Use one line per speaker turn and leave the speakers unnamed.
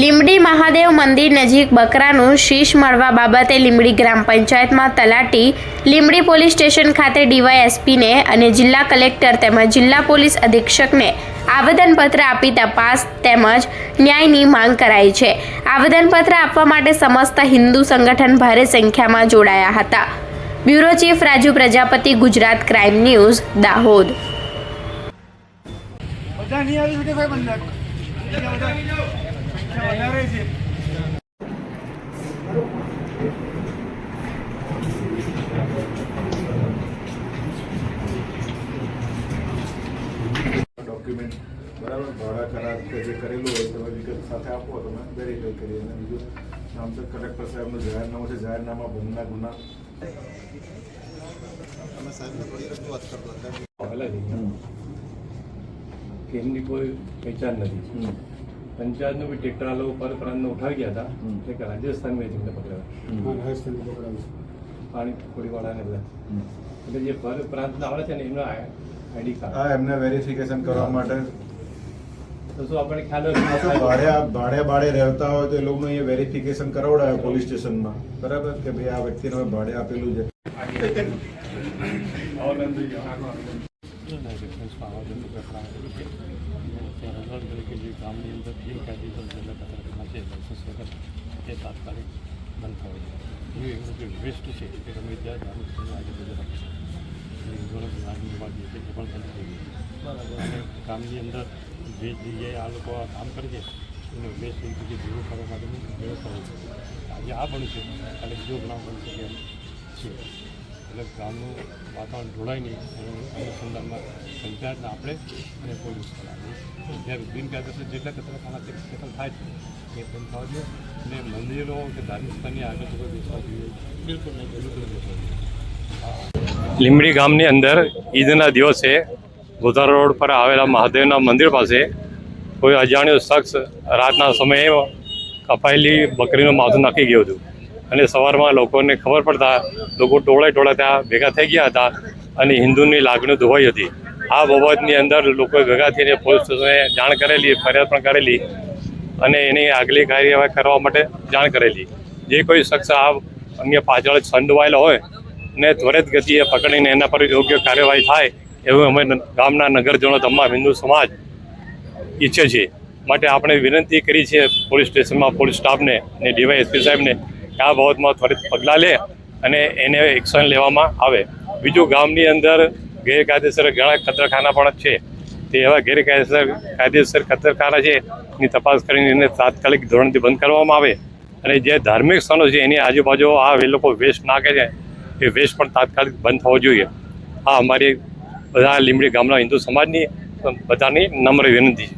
લીંબડી મહાદેવ મંદિર નજીક બકરાનું શીશ મળવા બાબતે લીમડી ગ્રામ પંચાયતમાં તલાટી લીંબડી પોલીસ સ્ટેશન ખાતે ડીવાયએસપીને અને જિલ્લા કલેક્ટર તેમજ જિલ્લા પોલીસ અધિક્ષકને આવેદનપત્ર આપી તપાસ તેમજ ન્યાયની માંગ કરાઈ છે. આવેદનપત્ર આપવા માટે સમસ્ત હિન્દુ સંગઠન ભારે સંખ્યામાં જોડાયા હતા. Bureau chief Raju Prajapati, Gujarat crime news, Dahod.
બધા નહીં આવી શકે સાહેબ અંદર બીજા વધારે છે
ડોક્યુમેન્ટ બરાબર? ભાડા કરાર કે જે કરેલું હોય તમે વિગત સાથે આપો તમે વેરીફાઈ કરીએ અને બીજું નામ તો કલેક્ટર સાહેબનું જાહેરનામું છે જાહેરનામા ભૂમના ગુના.
કે એમની કોઈ પહેચાન નથી. પંચાયતનું બી ટ્રેક્ટર આ લોકો પર પ્રાંતને ઉઠાવી ગયા હતા. એટલે કે રાજસ્થાન મેં તેમને પકડ્યા. પાણી ખોડીવાળાને બધા. એટલે જે પર પ્રાંતના આવે છે ને એમના આઈડી કાર્ડ.
હા એમને વેરિફિકેશન કરવા માટે.
તો શું આપણે ખ્યાલ હોય
ભાડે ભાડે ભાડે રહેતા હોય તો એ લોકોનું અહીંયા વેરિફિકેશન કરાવડાવે પોલીસ સ્ટેશનમાં. બરાબર? કે ભાઈ આ વ્યક્તિને ભાડે આપેલું છે.
ગામની અંદર ગેરકાયદેસર જગ્યા કચરાખાના છે વગર તે તાત્કાલિક બંધ થવા જોઈએ જે વેસ્ટ છે તે ગમે ત્યાં જે છે એ પણ બંધ અને ગામની અંદર જે જગ્યાએ આ લોકો કામ કરે છે એનો વેસ્ટ એ જગ્યાએ ભેગો કરવા માટેની વ્યવસ્થા હોય છે આજે આ બન્યું છે કાલે બીજો બનાવ બની શકે એમ છે એટલે ગામનું વાતાવરણ ઢોળાય નહીં. એનું અનુસંધાનમાં પંચાયતને આપણે અને પોલીસ કરાવી જ્યારે બિનકાયદેસર જેટલા કચરાખાના છે કેટલા થાય છે એ બંધ થવા જોઈએ અને મંદિરો કે ધાર્મિક સ્થળની આગળ કોઈ બેસવા જોઈએ બિલકુલ નહીં. બિલકુલ બેસવા જોઈએ
ગામની અંદર ઈદના દિવસે ગોધારા રોડ પર આવેલા મહાદેવના મંદિર પાસે કોઈ અજાણ્યો શખ્સ રાતના સમયે કપાયેલી બકરીનું માથું નાખી ગયું હતું. અને સવારમાં લોકોને ખબર પડતા લોકો ટોળે ટોળે ત્યાં ભેગા થઈ ગયા હતા અને હિન્દુની લાગણી ધોવાઈ હતી. આ બાબતની અંદર લોકોએ ભેગા થઈને પોલીસ સ્ટેશને જાણ કરેલી, ફરિયાદ પણ કરેલી અને એની આગલી કાર્યવાહી કરવા માટે જાણ કરેલી. જે કોઈ શખ્સ આ અન્ય પાછળ સંડવાયેલો હોય ને ત્વરિત ગતિએ પકડીને એના પર યોગ્ય કાર્યવાહી થાય એવું અમે ગામના નગરજનો તમામ હિન્દુ સમાજ ઈચ્છે છે. માટે આપણે વિનંતી કરી છે પોલીસ સ્ટેશનમાં પોલીસ સ્ટાફને અને ડીવાયએસપી સાહેબને કે બાબતમાં ત્વરિત પગલાં લે અને એને એક્શન લેવામાં આવે. બીજું ગામની અંદર ગેરકાયદેસર ઘણા કતરખાના પણ છે. તે એવા ગેરકાયદેસર કાયદેસર કતરખાના છે, એની તપાસ કરીને એને તાત્કાલિક ધોરણથી બંધ કરવામાં આવે. અને જે ધાર્મિક સ્થાનો છે, એની આજુબાજુ આ એ લોકો વેસ્ટ નાખે છે એ વેસ્ટ પણ તાત્કાલિક બંધ થવો જોઈએ. આ અમારી બધા લીમડી ગામના હિન્દુ સમાજની બધાની નમ્ર વિનંતી છે.